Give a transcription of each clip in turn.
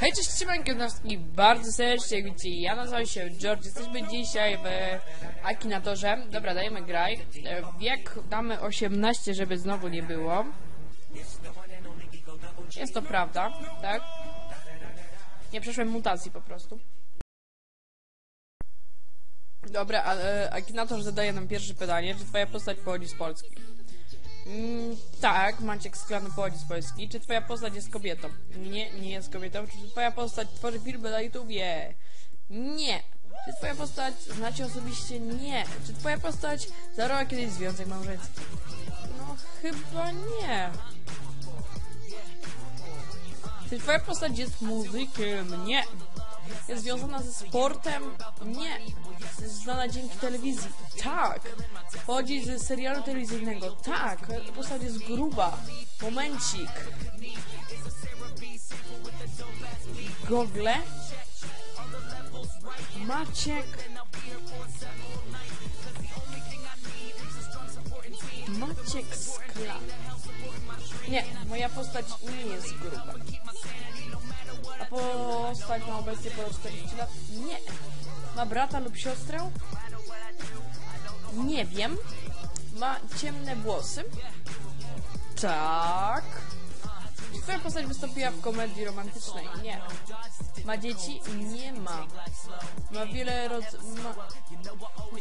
Hej, cześć, siemanko, bardzo serdecznie, widzicie, ja nazywam się George, jesteśmy dzisiaj w Akinatorze. Dobra, dajemy graj. E, Wiek damy 18, żeby znowu nie było. Jest to prawda, tak? Nie przeszłem mutacji po prostu. Dobra, e, Akinator zadaje nam pierwsze pytanie, czy twoja postać pochodzi z Polski? Mm, tak, Maciek Sklany pochodzi z Polski. Czy twoja postać jest kobietą? Nie, nie jest kobietą. Czy twoja postać tworzy filmy na YouTubie? Nie. Czy twoja postać znacie osobiście? Nie. Czy twoja postać zawarła kiedyś związek małżeński? No, chyba nie. Czy twoja postać jest muzykiem? Nie. Jest związana ze sportem? Nie. Jest znana dzięki telewizji? Tak. Pochodzi z serialu telewizyjnego? Tak. Postać jest gruba. Momencik. Gogle? Maciek? Maciek Skla. Nie, moja postać nie jest gruba. Postać ma obecnie ponad 40 lat? Nie. Ma brata lub siostrę? Nie wiem. Ma ciemne włosy? Tak. Czy twoja postać wystąpiła w komedii romantycznej? Nie. Ma dzieci? Nie ma. Ma wiele rodz... Ma...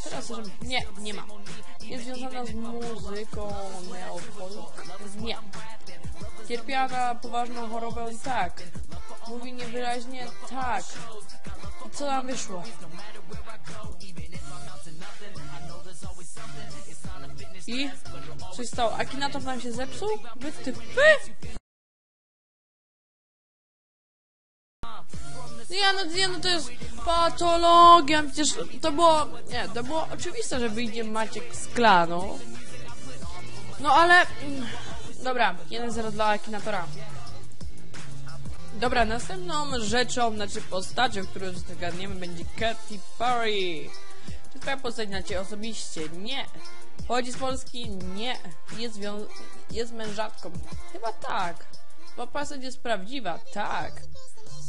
Teraz, że... Nie, nie ma. Jest związana z muzyką neofolk? Nie. Cierpiała na poważną chorobę? Tak. Mówi niewyraźnie? Tak. I co nam wyszło? I? Coś stało. Akinator nam się zepsuł? Wy ty py! Nie no, nie no, to jest patologia, przecież to było, nie, to było oczywiste, że wyjdzie Maciek z klanu. No ale, mm, dobra, 1-0 dla Akinatora. Dobra, następną rzeczą, znaczy postacią, którą zagadniemy będzie Katy Perry. Czy twoja postać znacie osobiście? Nie. Pochodzi z Polski? Nie. Jest, jest mężatką? Chyba tak. Bo postać jest prawdziwa? Tak.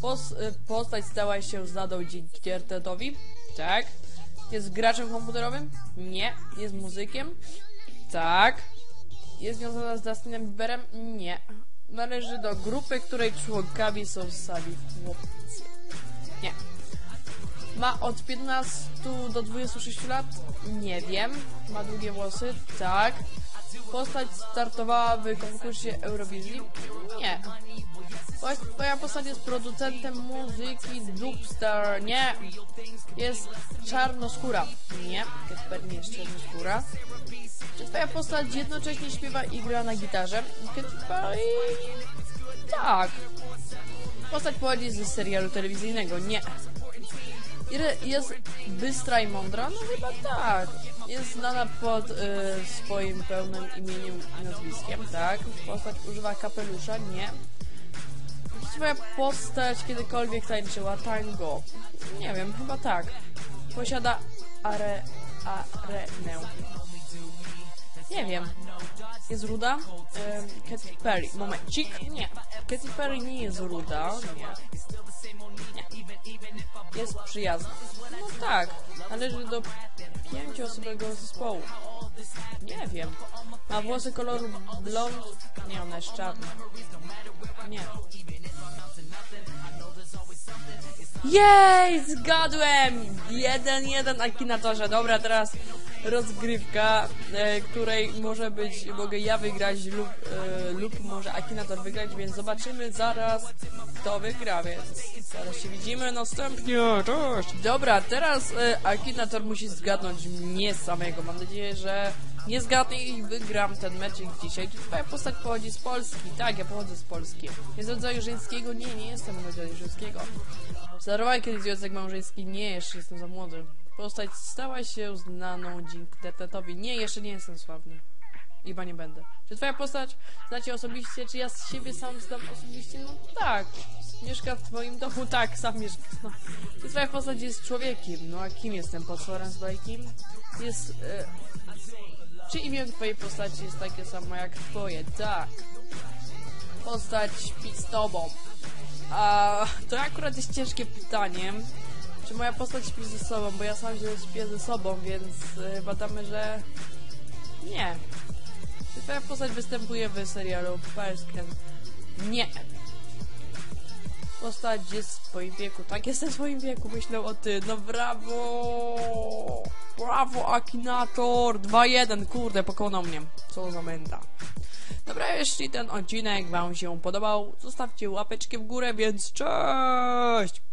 Pos- postać stała się znaną dzięki internetowi? Tak. Jest graczem komputerowym? Nie. Jest muzykiem? Tak. Jest związana z Justinem Bieberem? Nie. Należy do grupy, której członkami są sami chłopcy. Nie. Ma od 15 do 26 lat? Nie wiem. Ma długie włosy? Tak. Postać startowała w konkursie Eurowizji? Nie. Powiedz, Twoja postać jest producentem muzyki Dubstar? Nie. Jest czarnoskóra? Nie. Kasper nie jest czarnoskóra. Czy twoja postać jednocześnie śpiewa i gra na gitarze? Katy Perry? Tak. Postać pochodzi z serialu telewizyjnego? Nie. Jest bystra i mądra? No chyba tak. Jest znana pod y, swoim pełnym imieniem i nazwiskiem, tak. Postać używa kapelusza? Nie. Twoja postać kiedykolwiek tańczyła tango? Nie wiem, chyba tak. Posiada are, arenę. Nie wiem. Jest ruda? Ym, Katy Perry. Momencik. Nie. Katy Perry nie jest ruda. Nie. Nie. Jest przyjazna. No tak. Należy do pięcioosobowego zespołu. Nie wiem. Ma włosy koloru blond? Nie, ona jest czarna. Jej, zgadłem! Jeden, jeden Akinatorze. Dobra, teraz rozgrywka, e, której może być, mogę ja wygrać lub, e, lub może Akinator wygrać, więc zobaczymy zaraz, kto wygra, więc zaraz się widzimy następnie, cześć! Dobra, teraz e, Akinator musi zgadnąć mnie samego, mam nadzieję, że nie zgadnę i wygram ten meczek dzisiaj. Czy twoja postać pochodzi z Polski? Tak, ja pochodzę z Polski. Jest rodzaju żeńskiego? Nie, nie jestem rodzaju żeńskiego. Zarowałem kiedyś związek małżeński? Nie, jeszcze jestem za młody. Postać stała się znaną dzięki internetowi. Nie, jeszcze nie jestem sławny. Chyba nie będę. Czy twoja postać znacie osobiście? Czy ja z siebie sam znam osobiście? No tak. Mieszka w twoim domu? Tak, sam mieszka. No. Czy twoja postać jest człowiekiem? No a kim jestem? Potworem z bajki? Jest... E... Czy imię twojej postaci jest takie samo jak twoje? Tak. Postać śpi z tobą. A to akurat jest ciężkie pytanie. Czy moja postać śpi ze sobą? Bo ja sam się śpię ze sobą, więc y, badamy, że nie. Czy twoja postać występuje w serialu Persken? Nie. Postać jest w swoim wieku. Tak, jestem w swoim wieku, myślę o ty. No brawo! Brawo, Akinator! 2-1, kurde, pokonał mnie. Co za menda. Dobra, jeśli ten odcinek wam się podobał, zostawcie łapeczkę w górę, więc cześć!